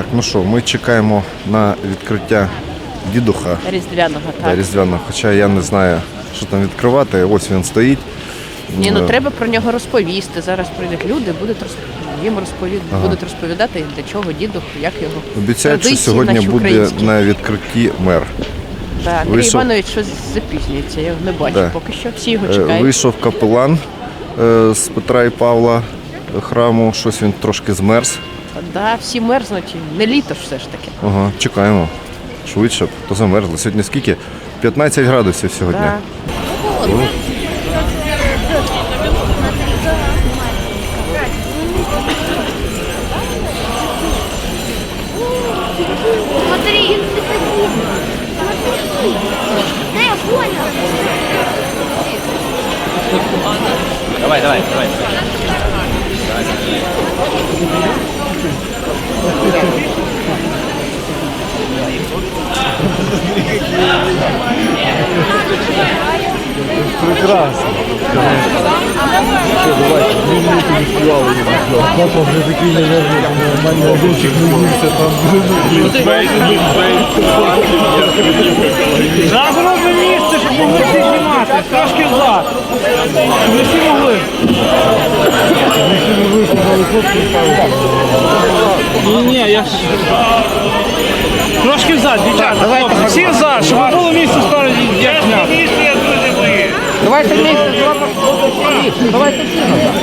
Так, ну що, ми чекаємо на відкриття дідуха Різдвяного, да, різдвяного, хоча я не знаю, що там відкривати. Ось він стоїть. Ні, ну Е, треба про нього розповісти. Зараз прийдуть люди, будуть розп- їм розповід... Ага. будуть розповідати, для чого дідух, як його. Обіцяють, що сьогодні буде на відкритті мер. Андрій вийшов- Іванович щось запізнюється, я його не бачу Да. поки що. Всі його Е, чекають. Вийшов капелан е, з Петра і Павла храму, щось він трошки змерз. Да, всі мерзнуть, не літо ж все ж таки. Ага, чекаємо. Швидше, б, то замерзли. Сьогодні скільки? 15 градусів сьогодні. Да. Смотри, смотри. Да, я понял. Давай, давай, давай. Зразу на одне місце, щоб могли всі знімати. Трошки взад. Ні, ні, я ж... Трошки взад, дівчата. Всі взад, щоб було місця спереді, як зняти. Місце. Давайте місце. Давайте всі назад.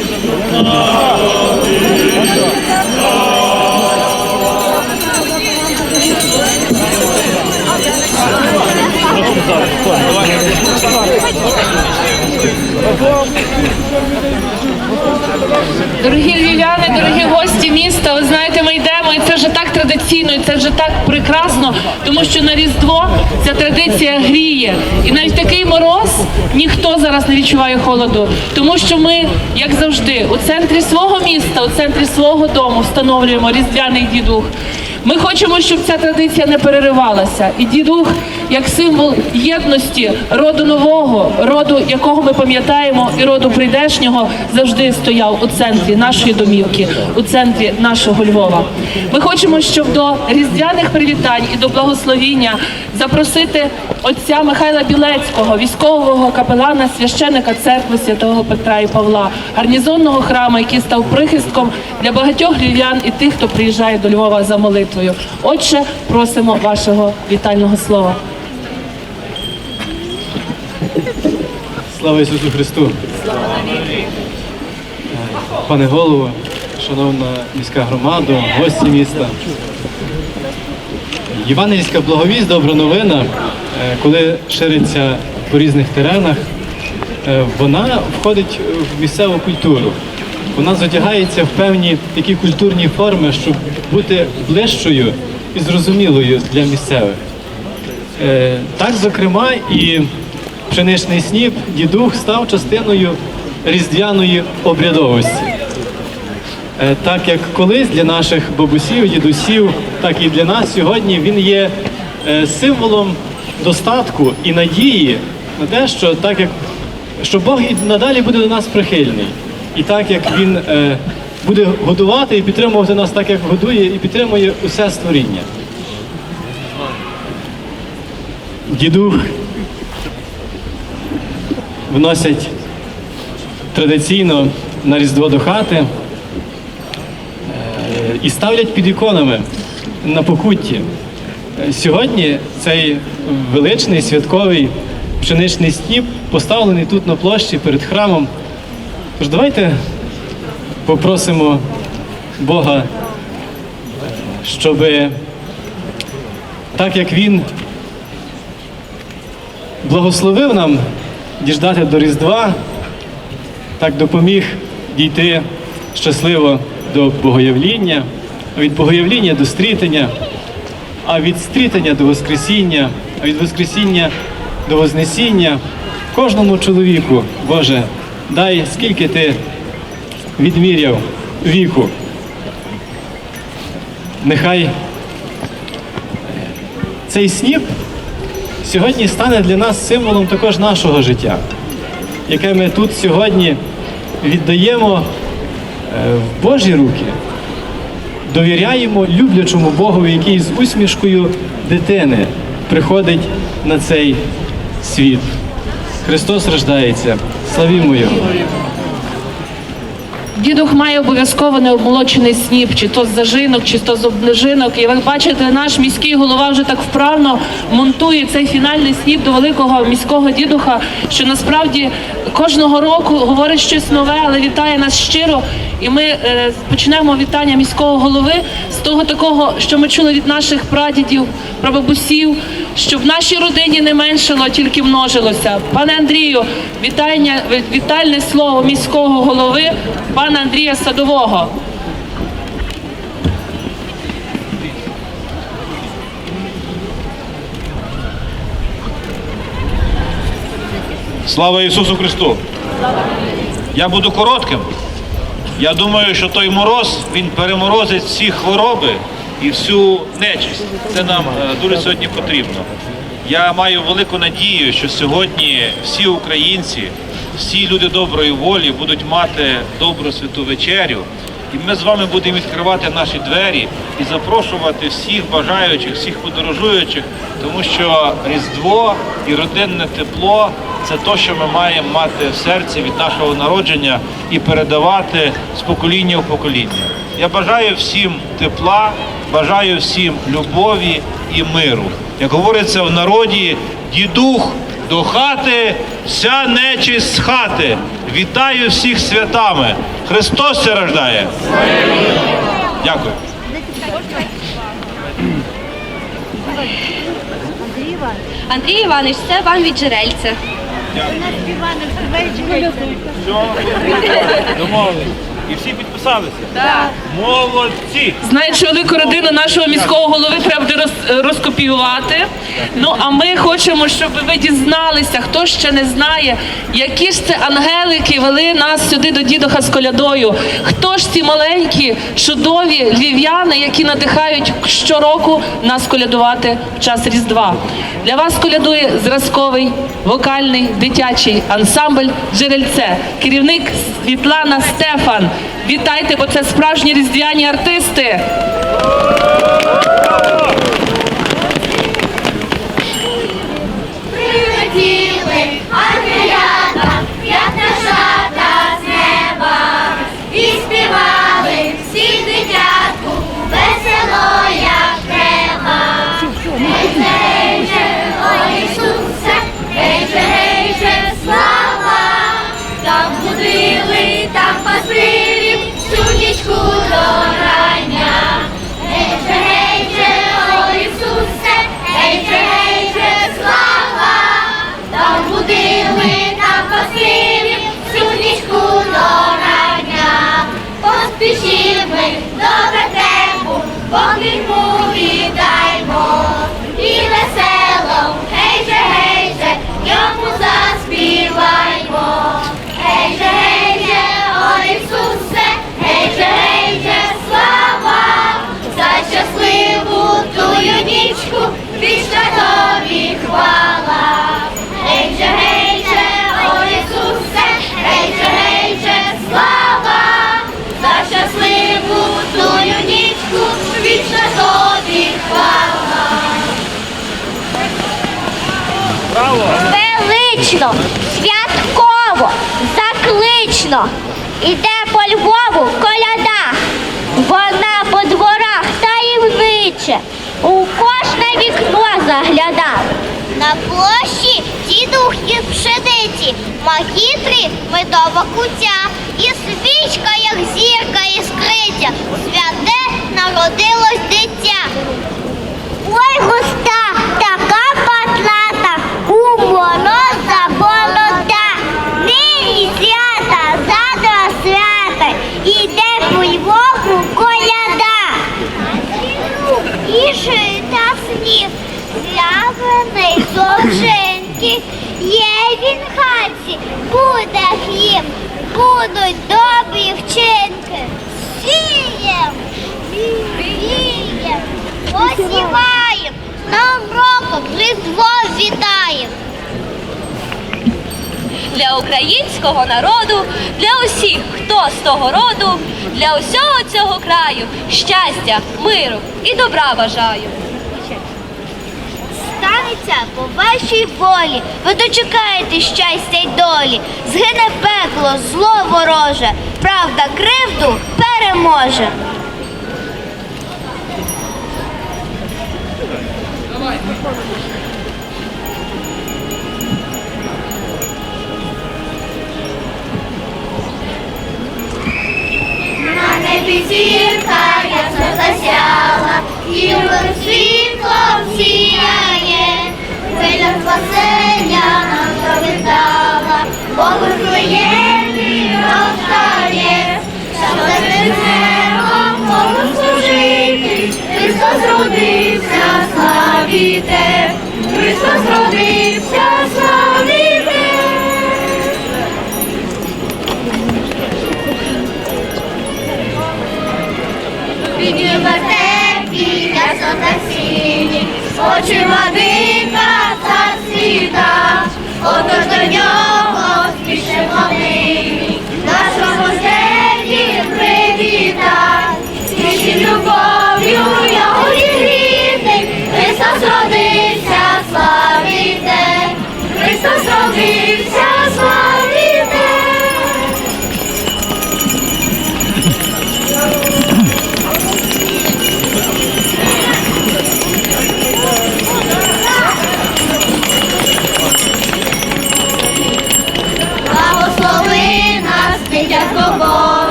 Дорогі львів'яни, дорогі гості міста, ви знаєте, ми йдемо, і це вже так традиційно, і це вже так прекрасно, тому що на Різдво ця традиція гріє. І навіть такий мороз ніхто зараз не відчуває холоду, тому що ми, як завжди, у центрі свого міста, у центрі свого дому встановлюємо різдвяний дідух. Ми хочемо, щоб ця традиція не переривалася. І дідух як символ єдності роду нового, роду, якого ми пам'ятаємо, і роду прийдешнього завжди стояв у центрі нашої домівки, у центрі нашого Львова. Ми хочемо, щоб до різдвяних привітань і до благословіння запросити отця Михайла Білецького, військового капелана, священика церкви святого Петра і Павла, гарнізонного храму, який став прихистком для багатьох львів'ян і тих, хто приїжджає до Львова за молитвою. Отже, просимо вашого вітального слова. Слава Ісусу Христу! Пане голово, шановна міська громада, гості міста. Євангельська благовість, добра новина, е, коли шириться по різних теренах, е, вона входить в місцеву культуру. Вона задягається в певні такі культурні форми, щоб бути ближчою і зрозумілою для місцевих. Е, Так, зокрема, і пшеничний сніп, дідух став частиною різдвяної обрядовості. Е, Так як колись для наших бабусів, дідусів, так і для нас сьогодні він є е, символом достатку і надії на те, що так як що Бог і надалі буде до нас прихильний. І так як він е, буде годувати і підтримувати нас так, як годує і підтримує усе створіння. Дідух вносять традиційно на Різдво до хати е, і ставлять під іконами на покутті. Е, Сьогодні цей величний святковий пшеничний сніп поставлений тут на площі перед храмом. Тож давайте попросимо Бога, щоб так як Він благословив нам діждати до Різдва, так допоміг дійти щасливо до Богоявління, від Богоявління до стрітення, а від стрітення до Воскресіння, а від Воскресіння до Вознесіння. Кожному чоловіку, Боже, дай скільки ти відміряв віку. Нехай цей сніп сьогодні стане для нас символом також нашого життя, яке ми тут сьогодні віддаємо е, в Божі руки, довіряємо люблячому Богові, який з усмішкою дитини приходить на цей світ. Христос рождається. Славімо Його! Дідух має обов'язково необмолочений сніп, чи то зажинок, чи то з обнежинок. І ви бачите, наш міський голова вже так вправно монтує цей фінальний сніп до великого міського дідуха, що насправді кожного року говорить щось нове, але вітає нас щиро. І ми е, почнемо вітання міського голови з того такого, що ми чули від наших прадідів, прабабусів, що в нашій родині не меншило, тільки множилося. Пане Андрію, вітання, вітальне слово міського голови пана Андрія Садового. Слава Ісусу Христу! Я буду коротким. Я думаю, що той мороз він переморозить всі хвороби і всю нечисть. Це нам е, дуже сьогодні потрібно. Я маю велику надію, що сьогодні всі українці, всі люди доброї волі будуть мати добру святу вечерю. І ми з вами будемо відкривати наші двері і запрошувати всіх бажаючих, всіх подорожуючих, тому що Різдво і родинне тепло це те, що ми маємо мати в серці від нашого народження і передавати з покоління в покоління. Я бажаю всім тепла, бажаю всім любові і миру. Як говориться в народі, дідух до хати, вся нечисть з хати. Вітаю всіх святами. Христос се рождає. Дякую. Андрій Іванович, це вам від джерельця. Домовились. І всі підписалися? Так. Молодці! Знаючи велику родину нашого міського голови, треба буде роз, розкопіювати. Ну а ми хочемо, щоб ви дізналися, хто ще не знає, які ж це ангелики вели нас сюди до дідуха з колядою. Хто ж ці маленькі, чудові львів'яни, які надихають щороку нас колядувати в час Різдва. Для вас колядує зразковий вокальний дитячий ансамбль Джерельце, керівник Світлана Стефан. Вітайте, бо це справжні різдвяні артисти. Bakit mo іде по Львову коляда, вона по дворах таємниче, у кожне вікно загляда. На площі дідух із пшениці, магітрі медова куття, і свічка, як зірка іскриться, святе народилось дитя. Ой, густа, така патлата, у мороза борода. Нині свята, завтра свята, іде по Львову коляда. І жита снів, зовженьки, є він хаті, буде хліб, будуть добрі вчинки. Сієм, вієм, посіваєм, Новим роком Різдво вітаєм. для українського народу, для усіх, хто з того роду, для усього цього краю щастя, миру і добра бажаю. Станеться по вашій волі, ви дочекаєте щастя й долі, згине пекло, зло вороже, правда кривду переможе. На небі зірка ясно засяла, і світлом сіяє, хвиля спасення нам провітала, Богу своєму ростає, щоб за небом Богу служити, Христос родився, славіте, Христос родився, славіте. Піднімете ясно так сіні, очі та отож до нього спішимо нині, нашому степі привіта, спішим любов'ю його зігріти, Христос родився, славіте, Христос родився,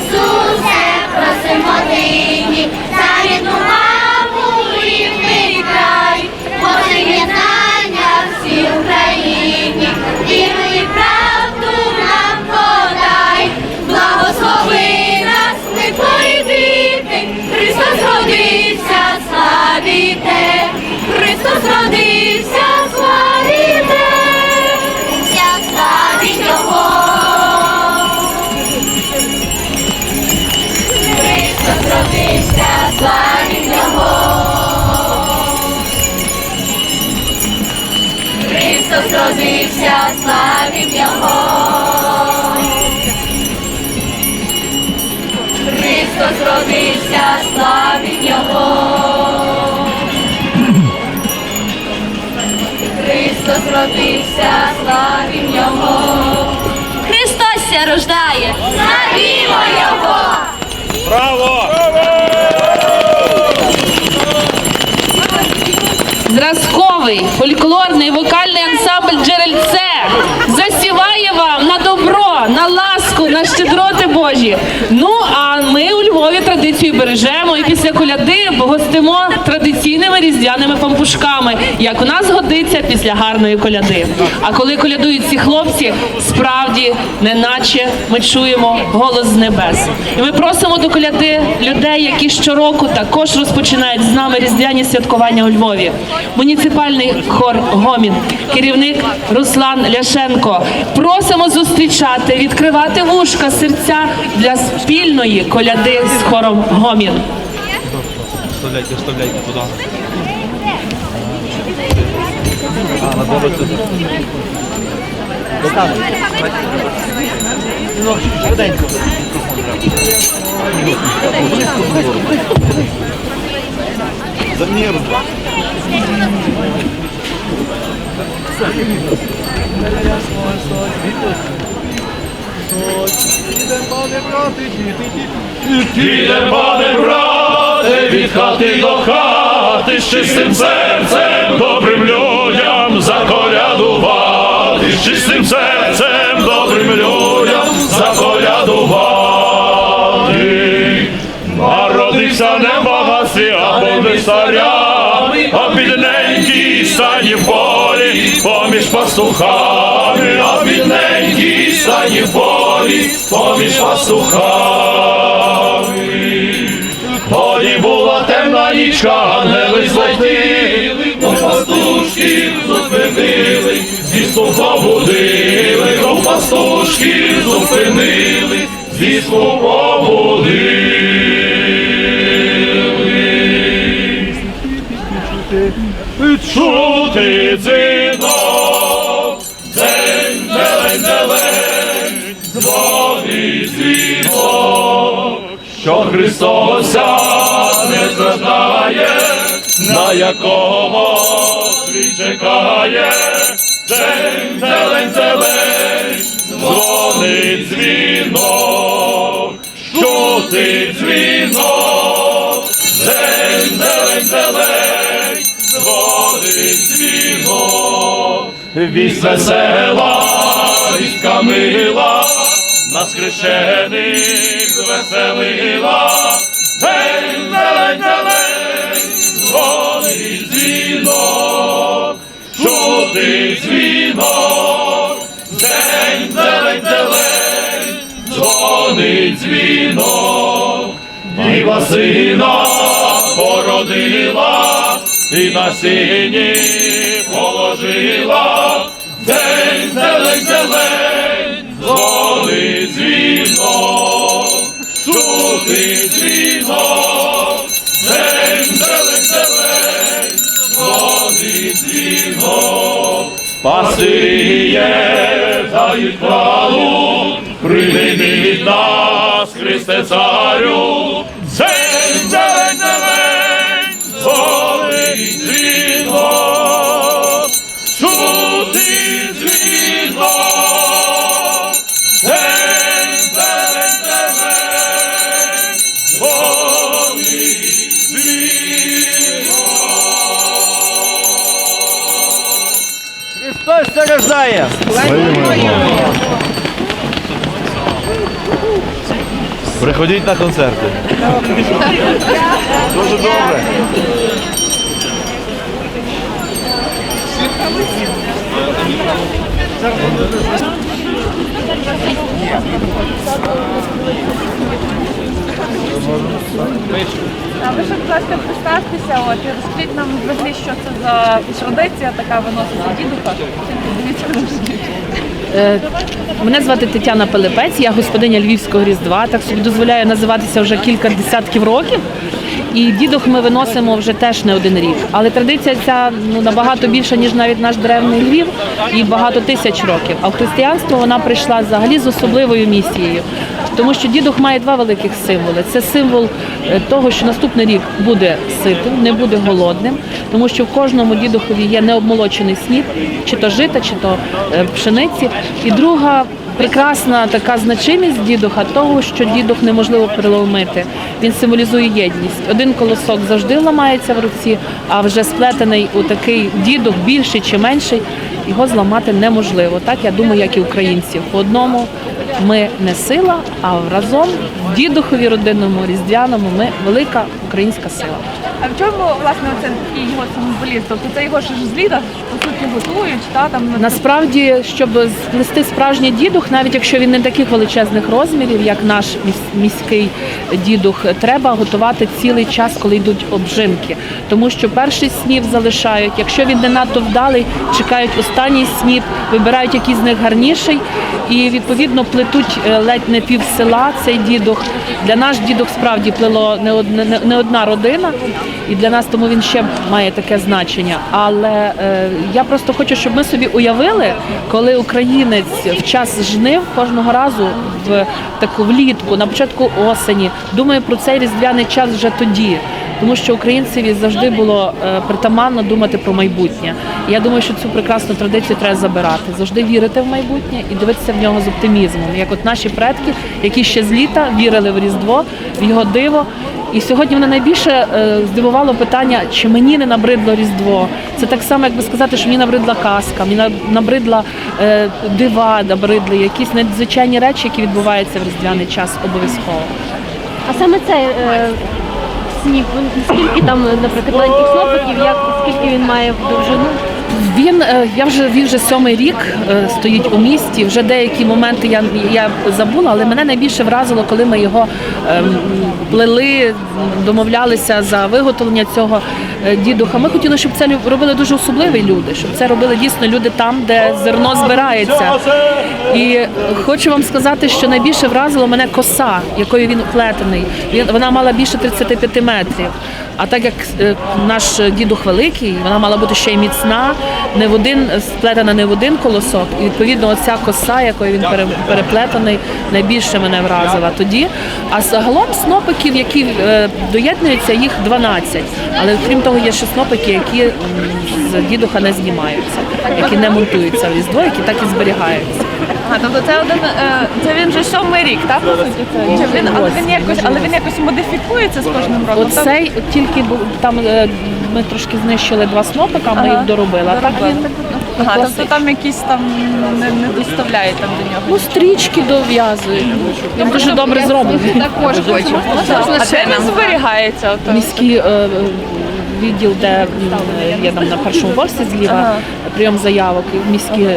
Ісусе, просимо нині, за рідну маму рідний край, Боже єднання всій Україні, віру і правду нам подай, благослови нас, ми твої діти, Христос родився, славіте, Христос родився, Його. Христос родився, славі Його. Христос родився, славі Його. Христос ся рождає, славімо Його! Зразковий фольклорний вокальний ансамбль Джерельце засіває вам на добро, на ласку, на щедроти Божі. Ну а ми у Львові традицію бережемо і після коляди гостимо традиційними різдвяними пампушками, як у нас годиться після гарної коляди. А коли колядують ці хлопці, справді неначе ми чуємо голос з небес. І ми просимо до коляди людей, які щороку також розпочинають з нами різдвяні святкування у Львові. Муніципальний хор Гомін, керівник Руслан Ляшенко. Просимо зустрічати, відкривати вушка, серця для спільної коляди з хором Гомін. Вставляйте, вставляйте туди. А, на добре Ну, швиденько. Ти Ідемо, пане брати, діти, діти, Піде, пане брате, від хати до хати, з чистим серцем, добрим людям заколядувати, з чистим серцем, добрим людям заколядувати. Народився не багатстві, а поміж царями, а бідненький стані в полі, поміж пастухами, а бідненький стані в полі, поміж пастухами. Нічка, ангели злетіли, у пастушків зупинили, звісту побудили, у пастушків зупинили, звісту побудили. Чути дзвінок, день, зелень, зелень, дзвонить дзвінок, що Христося не страждає, на якого світ чекає, день, зелень, зелень, дзвонить дзвінок, чути дзвінок, день, зелень, зелень, дзвонить дзвінок, вість весела, вістка мила, нас хрещених звеселила, день, дзвінок, Діва сина породила і на сіні положила, день, зелень, зелень, дзвонить дзвінок, чути дзвінок, день, зелень, зелень, дзвонить дзвінок, пасиріє дають хвалу, прийди від нас, Христе царю, день, зелень, зелень, дзвонить дзвінок, чути дзвінок, день, зелень, зелень, дзвонить дзвінок. Христос це рождає. Приходіть на концерти. Дуже добре. А ви ще, будь ласка, представтеся, от, і розкажіть нам взагалі, що це за традиція така виноситься дідуха. Е, Мене звати Тетяна Пилипець, я господиня Львівського Різдва, так собі дозволяю називатися вже кілька десятків років. І дідух ми виносимо вже теж не один рік. Але традиція ця ну, набагато більша, ніж навіть наш древний Львів, і багато тисяч років. А в християнство вона прийшла взагалі з особливою місією. Тому що дідух має два великих символи. Це символ е, того, що наступний рік буде ситим, не буде голодним, тому що в кожному дідухові є необмолочений сніп, чи то жита, чи то е, пшениці. І друга прекрасна така значимість дідуха, того, що дідух неможливо переломити. Він символізує єдність. Один колосок завжди ламається в руці, а вже сплетений у такий дідух, більший чи менший, його зламати неможливо. Так я думаю, як і українців. По одному ми не сила, а разом в дідухові родинному, різдвяному ми велика українська сила. А в чому, власне, це його символізм? Тобто це його ж з літа, по суті, готують, та, там, Насправді, щоб сплести справжній дідух, навіть якщо він не таких величезних розмірів, як наш міський дідух, треба готувати цілий час, коли йдуть обжимки. Тому що перший сніп залишають. Якщо він не надто вдалий, чекають останній сніп, вибирають який з них гарніший, і відповідно плетуть е, ледь не пів села цей дідух. Для наш дідух справді плело не одна, не- не одна родина. І для нас тому він ще має таке значення. Але е, я просто хочу, щоб ми собі уявили, коли українець в час жнив кожного разу в таку влітку, на початку осені, думає про цей різдвяний час вже тоді. Тому що українцеві завжди було е, притаманно думати про майбутнє. Я думаю, що цю прекрасну традицію треба забирати. Завжди вірити в майбутнє і дивитися в нього з оптимізмом. Як от наші предки, які ще з літа вірили в Різдво, в його диво. І сьогодні мене найбільше е, здивувало питання, чи мені не набридло Різдво. Це так само, як би сказати, що мені набридла казка, мені на- набридла е, дива, набридли якісь надзвичайні речі, які відбуваються в різдвяний час обов'язково. А саме цей е, сніп, скільки там, наприклад, маленьких снопиків, як скільки він має в довжину? Він е, я вже він вже сьомий рік е, стоїть у місті. Вже деякі моменти я, я забула, але мене найбільше вразило, коли ми його ем, плели, домовлялися за виготовлення цього е, дідуха. Ми хотіли, щоб це робили дуже особливі люди, щоб це робили дійсно люди там, де зерно збирається. І хочу вам сказати, що найбільше вразило мене коса, якою він плетений. Він вона мала більше 35 метрів. А так як наш дідух великий, вона мала бути ще й міцна, не в один сплетена не в один колосок. І відповідно, оця коса, якою він пере- переплетений, найбільше мене вразила тоді. А загалом снопиків, які е, доєднуються, їх 12. Але крім того, є ще снопики, які з дідуха не знімаються, які не монтуються в різдво, які так і зберігаються. А, тобто це один е, це він вже сьомий рік, так? по суті, це? Чи він, але він якось, але він якось модифікується з кожним роком. так? Оцей цільки був там. е, Ми трошки знищили два снопика, ми Ага. їх доробили. А так він Ага, тобто класичний. там якісь там не, не доставляють там до нього. Ну, стрічки дов'язують. Він дуже добре зроблений. Також хочу. А де він зберігається? Ото? Е, відділ, де є там на першому поверсі зліва Ага. прийом заявок. І в міській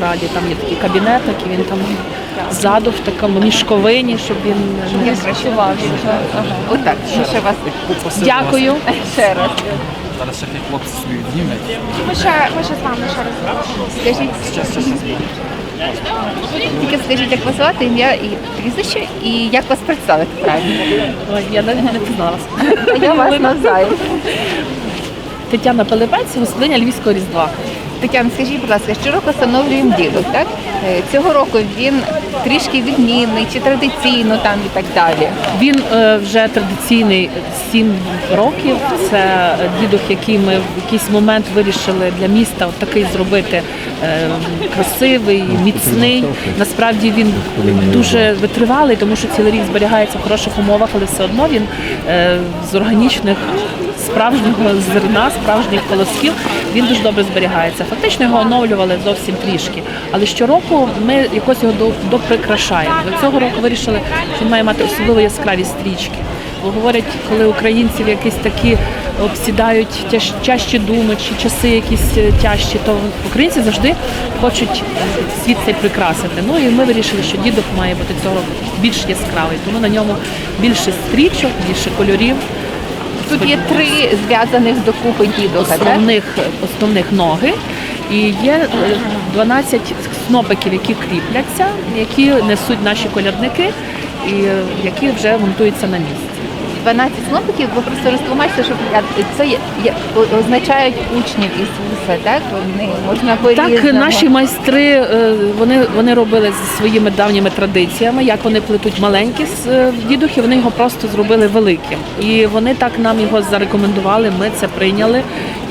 раді там є такий кабінет, і він там ззаду в такому мішковині, щоб він не. Ага. Отак, що ще вас Дякую. ще раз. Зараз ще хлопці собі віднімуть. Ми ще, ми ще з вами ще раз. Скажіть, тільки скажіть, як вас звати, ім'я і прізвище, і як вас представити правильно. Ой, Я навіть не пізналася. А я вас навзаю. Тетяна Пилипець, господиня Львівського різдва. Тетяна, скажіть, будь ласка, щороку встановлюємо дідок, так? Е, Цього року він трішки відмінний чи традиційно там і так далі. Він е, вже традиційний 7 років. Це дідух, який ми в якийсь момент вирішили для міста от такий зробити е, красивий, міцний. Насправді він дуже витривалий, тому що цілий рік зберігається в хороших умовах, але все одно він з органічних. Справжнього зерна, справжніх колосків він дуже добре зберігається. Фактично його оновлювали зовсім трішки. Але щороку ми якось його доприкрашаємо. До цього року вирішили, що він має мати особливо яскраві стрічки. Бо говорять, коли українців якісь такі обсідають тяж, тяжчі думи чи часи якісь е, тяжчі, то українці завжди хочуть е, світ цей прикрасити. Ну і ми вирішили, що дідок має бути цього року більш яскравий, тому на ньому більше стрічок, більше кольорів. Тут є три зв'язаних докупи так? основних, основних ноги. І є е, 12 снопиків, які кріпляться, які несуть наші колядники, і е, які вже монтуються на місці. 12 снопиків, ви просто розтлумачте, що це є- є- означають учнів Ісуса, так? Вони можна по-різному. Так, наші майстри е, вони, вони робили зі своїми давніми традиціями, як вони плетуть маленькі е, дідухи, вони його просто зробили великим. І вони так нам його зарекомендували. Ми це прийняли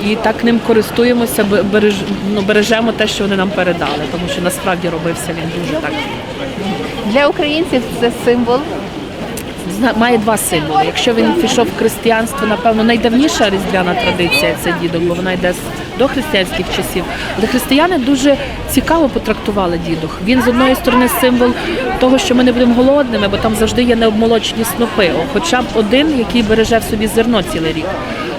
і так ним користуємося, бе- береж, ну, бережемо те, що вони нам передали, тому що насправді робився він дуже так. Для українців це символ Має два символи. Якщо він пішов в християнство, напевно, найдавніша різдвяна традиція це дідок, бо вона йде з дохристиянських часів. Але християни дуже цікаво потрактували дідух. Він з одної сторони символ того, що ми не будемо голодними, бо там завжди є необмолочені снопи. Хоча б один, який береже в собі зерно цілий рік.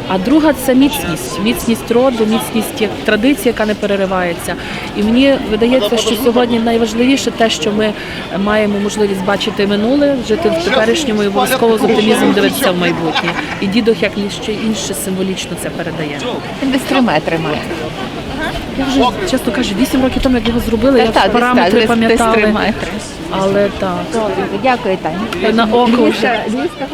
А друга це міцність, міцність роду, міцність як традиція, яка не переривається. І мені видається, що сьогодні найважливіше те, що ми маємо можливість бачити минуле, жити в теперішньому і обов'язково з оптимізмом дивитися в майбутнє. І дідух, як ніщо інше, символічно це передає. він десь три метри має. Я вже чесно кажу, вісім років тому, як його зробили, я вже параметри пам'ятала. Але так, Дякую, Таня. на око вже. Львівська.